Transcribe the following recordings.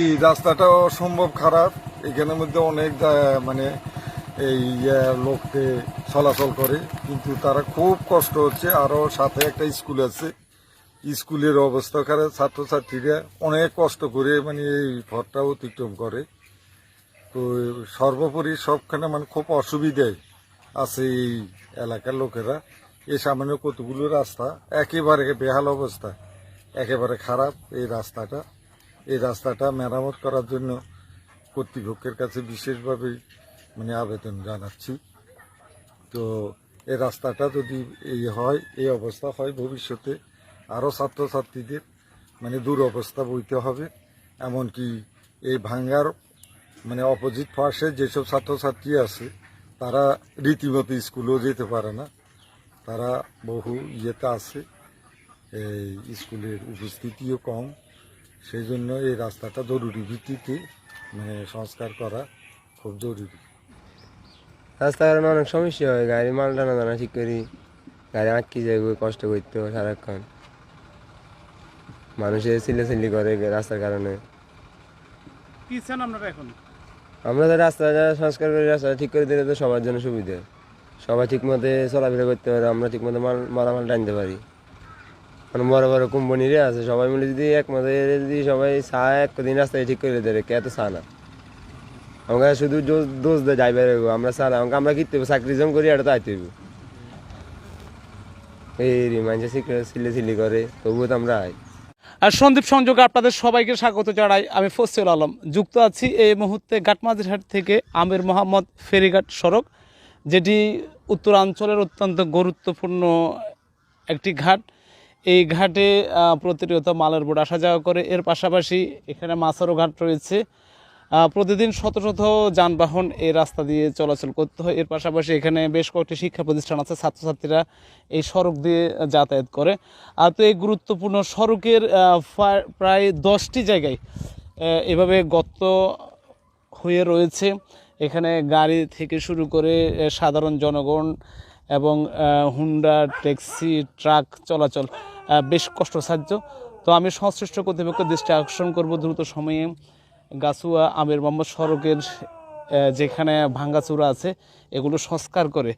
এই রাস্তাটা অসম্ভব খারাপ। এখানের মধ্যে অনেক মানে এই লোককে চলাচল করে, কিন্তু তারা খুব কষ্ট হচ্ছে। আরও সাথে একটা স্কুল আছে। স্কুলের অবস্থা খারাপ। ছাত্রছাত্রীরা অনেক কষ্ট করে মানে এই পথটা অতিক্রম করে। তো সর্বোপরি সবখানে মানে খুব অসুবিধায় আছে এই এলাকার লোকেরা। এই সামান্য কতগুলো রাস্তা, একেবারে বেহাল অবস্থা। একেবারে খারাপ এই রাস্তাটা। এই রাস্তাটা মেরামত করার জন্য কর্তৃপক্ষের কাছে বিশেষভাবে মানে আবেদন জানাচ্ছি। তো এই রাস্তাটা যদি এই হয়, এই অবস্থা হয়, ভবিষ্যতে আরও ছাত্রছাত্রীদের মানে দুরবস্থা বইতে হবে। এমনকি এই ভাঙ্গার মানে অপোজিট পাশে যেসব ছাত্রছাত্রী আছে, তারা রীতিমতো স্কুলেও যেতে পারে না। তারা বহু ইয়েতে আছে, এই স্কুলের উপস্থিতিও কম। সেই জন্য এই রাস্তাটা জরুরি ভিত্তিতে মানে সংস্কার করা খুব জরুরি। রাস্তার কারণে অনেক সমস্যা হয় গাড়ি মাল টানা টানা ঠিক করি গাড়ি আটকে যায় কষ্ট করতে হয় সারাক্ষণ। মানুষে চিল্লাচিল্লি করে রাস্তার কারণে। কি চান আপনারা এখন? আমরা তো রাস্তা যা সংস্কার করি রাস্তা ঠিক করে দিলে তো সবার জন্য সুবিধা। সবাই ঠিক মতো চলাফেরা করতে পারে আমরা ঠিক মতো মাল মালামাল টানতে পারি। মানে বড় বড় কোম্পানিরে আছে, সবাই মিলে যদি এক একমতে যদি সবাই চা একদিন রাস্তায় ঠিক করে দেয়, কে তো চা না? আমাকে শুধু দোষ দেয় ড্রাইভার আমরা চা না, আমাকে আমরা কিনতে হবে চাকরি জম করি, এটা তো এই মানুষের সিলে সিলি করে, তবুও তো আমরা আই আর সন্দীপ সংযোগে আপনাদের সবাইকে স্বাগত জানাই, আমি ফসিউল আলম। যুক্ত আছি এই মুহূর্তে ঘাটমাঝিরহাট থেকে আমির মোহাম্মদ ফেরিঘাট সড়ক, যেটি উত্তরাঞ্চলের অত্যন্ত গুরুত্বপূর্ণ একটি ঘাট। এই ঘাটে প্রতিনিয়ত মালের বোর্ড আসা যাওয়া করে। এর পাশাপাশি এখানে মাছেরও ঘাট রয়েছে। প্রতিদিন শত শত যানবাহন এই রাস্তা দিয়ে চলাচল করতে হয়। এর পাশাপাশি এখানে বেশ কয়েকটি শিক্ষা প্রতিষ্ঠান আছে, ছাত্রছাত্রীরা এই সড়ক দিয়ে যাতায়াত করে। আর তো এই গুরুত্বপূর্ণ সড়কের প্রায় দশটি জায়গায় এভাবে গর্ত হয়ে রয়েছে। এখানে গাড়ি থেকে শুরু করে সাধারণ জনগণ এবং হুন্ডা, ট্যাক্সি, ট্রাক চলাচল বেশ কষ্টসাধ্য। তো আমি সংশ্লিষ্ট কর্তৃপক্ষ দৃষ্টি আকর্ষণ করব দ্রুত সময়ে। গাছুয়া, আমের মোহাম্মদ সড়কের যেখানে ভাঙ্গাচুরা আছে, এগুলো সংস্কার করে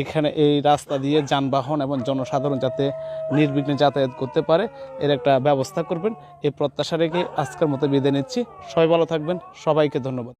এখানে এই রাস্তা দিয়ে যানবাহন এবং জনসাধারণ যাতে নির্বিঘ্নে যাতায়াত করতে পারে, এর একটা ব্যবস্থা করবেন। এই প্রত্যাশা রেখে আজকের মতো বিদায় নিচ্ছি। সবাই ভালো থাকবেন। সবাইকে ধন্যবাদ।